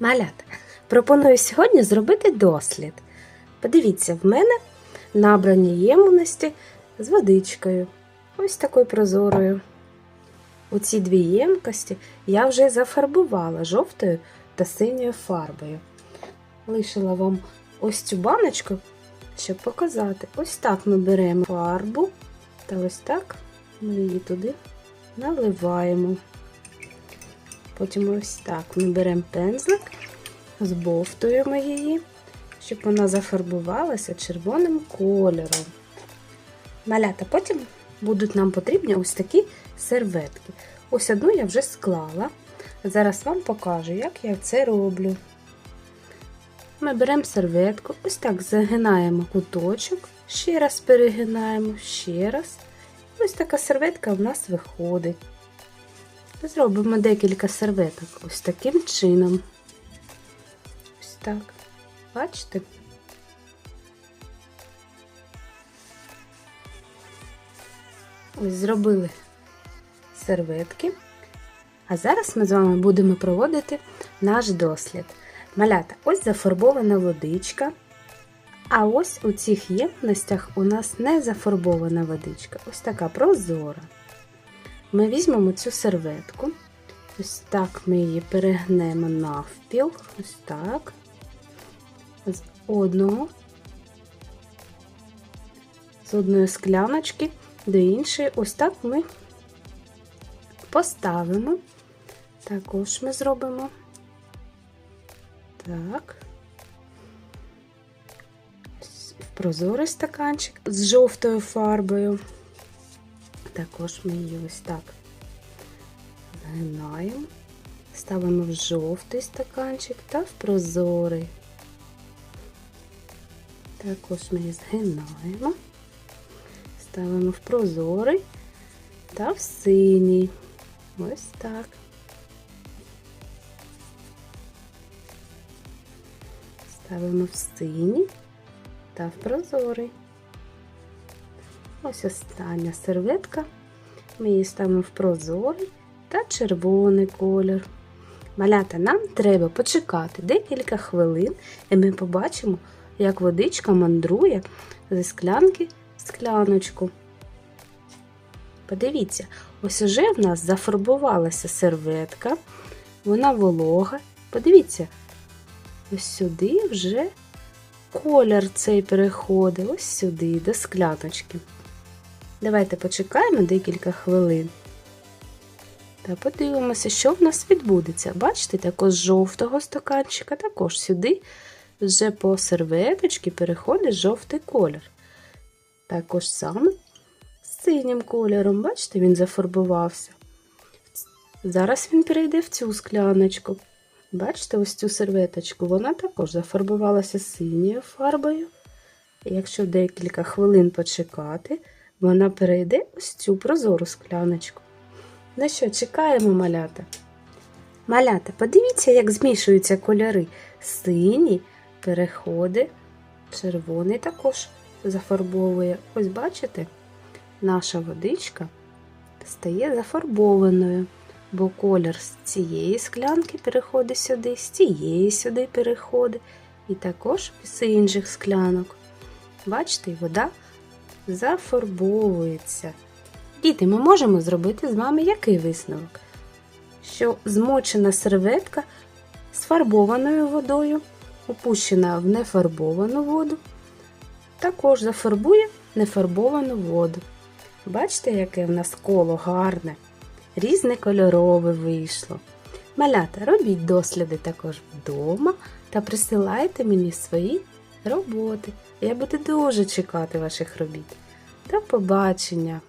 Малята, пропоную сьогодні зробити дослід. Подивіться, в мене набрані ємності з водичкою. Ось такою прозорою. У ці дві ємкості я вже зафарбувала жовтою та синьою фарбою. Лишила вам ось цю баночку, щоб показати. Ось так ми беремо фарбу та ось так ми її туди наливаємо. Потім ось так ми беремо пензлик, збовтуємо її, щоб вона зафарбувалася червоним кольором. Малята, потім будуть нам потрібні ось такі серветки. Ось одну я вже склала. Зараз вам покажу, як я це роблю. Ми беремо серветку, ось так загинаємо куточок, ще раз перегинаємо, ще раз. Ось така серветка в нас виходить. Зробимо декілька серветок ось таким чином. Ось так. Бачите? Ось зробили серветки. А зараз ми з вами будемо проводити наш дослід. Малята, ось зафарбована водичка. А ось у цих ємностях у нас не зафарбована водичка. Ось така прозора. Ми візьмемо цю серветку. Ось так ми її перегнемо навпіл. Ось так. З одного. З одної скляночки до іншої. Ось так ми поставимо. Також ми зробимо. Так. Прозорий стаканчик з жовтою фарбою. Також ми її ось так згинаємо, ставимо в жовтий стаканчик та в прозорий. Також ми її згинаємо, ставимо в прозорий та в синій. Ось так. Ставимо в синій та в прозорий. Ось остання серветка. Ми її ставимо в прозорий та червоний колір. Малята, нам треба почекати декілька хвилин, і ми побачимо, як водичка мандрує зі склянки в скляночку. Подивіться, ось уже в нас зафарбувалася серветка, вона волога. Подивіться, ось сюди вже колір цей переходить, ось сюди, до скляночки. Давайте почекаємо декілька хвилин. Та подивимося, що в нас відбудеться. Бачите, також жовтого стаканчика, також сюди вже по серветочці переходить жовтий колір. Також саме з синім кольором, бачите, він зафарбувався. Зараз він перейде в цю скляночку. Бачите, ось цю серветочку, вона також зафарбувалася синьою фарбою. Якщо декілька хвилин почекати, вона перейде ось цю прозору скляночку. Ну що, чекаємо малята? Малята, подивіться, як змішуються кольори. Синій переходить, червоний також зафарбовує. Ось бачите, наша водичка стає зафарбованою, бо колір з цієї склянки переходить сюди, з цієї сюди переходить, і також з інших склянок. Бачите, вода зафарбовується. Діти, ми можемо зробити з вами який висновок? Що змочена серветка з фарбованою водою, опущена в нефарбовану воду, також зафарбує нефарбовану воду. Бачите, яке в нас коло гарне, різне кольорове вийшло. Малята, робіть досліди також вдома та присилайте мені свої роботи. Я буду дуже чекати ваших робіт. До побачення!